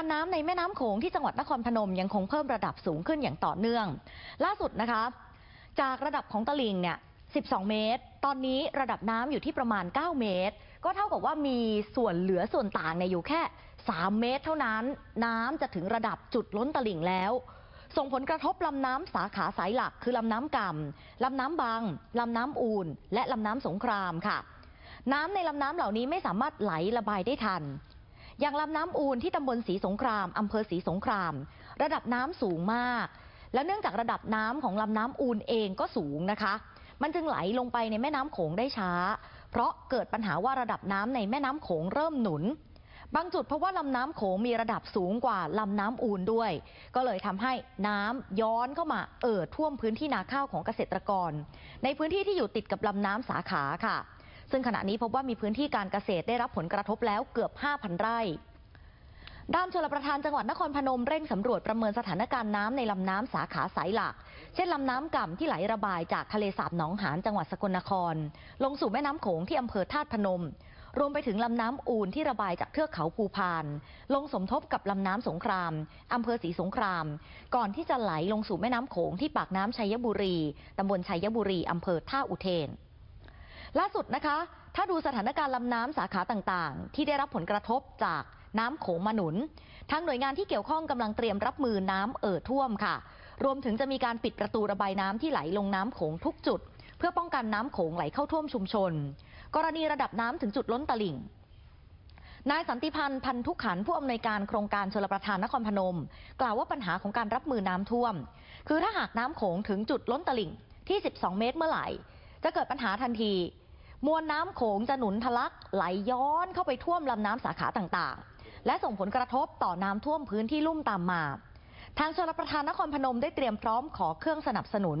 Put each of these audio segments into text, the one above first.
การน้ำในแม่น้ำโขงที่จังหวัดนครพนมยังคงเพิ่มระดับสูงขึ้นอย่างต่อเนื่อง ล่าสุดนะคะ จากระดับของตลิ่งเนี่ย 12 เมตร ตอนนี้ระดับน้ำอยู่ที่ประมาณ 9 เมตร ก็เท่ากับว่ามีส่วนเหลือส่วนต่างเนี่ยอยู่แค่ 3 เมตรเท่านั้น น้ำจะถึงระดับจุดล้นตลิ่งแล้วส่งผลกระทบลำน้ำสาขาสายหลักคือลำน้ำกำลำน้ำบางลำน้ำอูนและลำน้ำสงครามค่ะ น้ำในลำน้ำเหล่านี้ไม่สามารถไหลระบายได้ทัน อย่างลำน้ำอูนที่ตำบลศรีสงครามอำเภอศรีสงคราม ระดับน้ำสูงมาก แล้วเนื่องจากระดับน้ำของลำน้ำอูนเองก็สูงนะคะ มันจึงไหลลงไปในแม่น้ำโขงได้ช้า เพราะเกิดปัญหาว่าระดับน้ำในแม่น้ำโขงเริ่มหนุน บางจุดเพราะว่าลำน้ำโขงมีระดับสูงกว่าลำน้ำอูนด้วย ก็เลยทำให้น้ำย้อนเข้ามาเอ่อท่วมพื้นที่นาข้าวของเกษตรกร ในพื้นที่ที่อยู่ติดกับลำน้ำสาขาค่ะ ซึ่งขณะนี้พบว่ามีพื้นที่การเกษตรได้รับผลกระทบแล้วเกือบ 5,000 ไร่ด้านชลประทานจังหวัดนครพนมเร่งสำรวจประเมินสถานการณ์น้ำในลำน้ำสาขาสายหลัก เช่นลำน้ำก่ำที่ไหลระบายจากทะเลสาบหนองหานจังหวัดสกลนคร ลงสู่แม่น้ำโขงที่อำเภอธาตุพนม รวมไปถึงลำน้ำอูนที่ระบายจากเทือกเขาภูพาน ลงสมทบกับลำน้ำสงครามอำเภอศรีสงคราม ก่อนที่จะไหลลงสู่แม่น้ำโขงที่ปากน้ำชัยบุรีตำบลชัยบุรีอำเภอท่าอุเทน ล่าสุดนะคะถ้าดูสถานการณ์ลำน้ำสาขาต่างๆที่ได้รับผลกระทบจากน้ำโขงมาหนุนทางหน่วยงานที่เกี่ยวข้องกำลังเตรียมรับมือน้ำเอ่อท่วมค่ะ รวมถึงจะมีการปิดประตูระบายน้ำที่ไหลลงน้ำโขงทุกจุด เพื่อป้องกันน้ำโขงไหลเข้าท่วมชุมชน กรณีระดับน้ำถึงจุดล้นตลิ่งนายสันติพันธ์พันธุขันผู้อำนวยการโครงการชลประทานนครพนม กล่าวว่าปัญหาของการรับมือน้ำท่วม คือถ้าหากน้ำโขงถึงจุดล้นตลิ่งที่ 12 เมตรเมื่อไหร่ จะเกิดปัญหาทันที มวลน้ำโขงจะหนุนทะลักไหลย้อนเข้าไปท่วมลำน้ำสาขาต่างๆ และส่งผลกระทบต่อน้ำท่วมพื้นที่ลุ่มตามมา ทางชลประทานนครพนมได้เตรียมพร้อมขอเครื่องสนับสนุน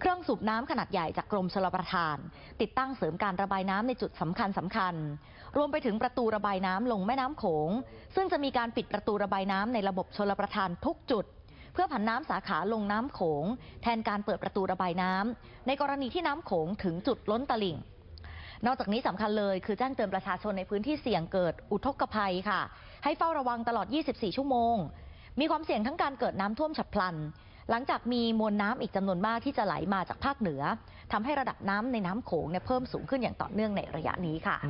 เครื่องสูบน้ำขนาดใหญ่จากกรมชลประทาน ติดตั้งเสริมการระบายน้ำในจุดสำคัญสคัญๆรวมไปถึงประตูระบายน้ำลงแม่น้ำโขง ซึ่งจะมีการปิดประตูระบายน้ำในระบบชลประทานทุกจุดเพื่อผันน้ำสาขาลงน้ำโขง แทนการเปิดประตูระบายน้ำในกรณีที่น้ำโขงถึงจุดล้นตลิ่ง นอกจากนี้สำคัญเลยคือแจ้งเตือนประชาชนในพื้นที่เสี่ยงเกิดอุทกภัยค่ะ ให้เฝ้าระวังตลอด 24 ชั่วโมง มีความเสี่ยงทั้งการเกิดน้ำท่วมฉับพลัน หลังจากมีมวลน้ำอีกจำนวนมากที่จะไหลมาจากภาคเหนือทำให้ระดับน้ำในน้ำโขงเนี่ยเพิ่มสูงขึ้นอย่างต่อเนื่องในระยะนี้ค่ะ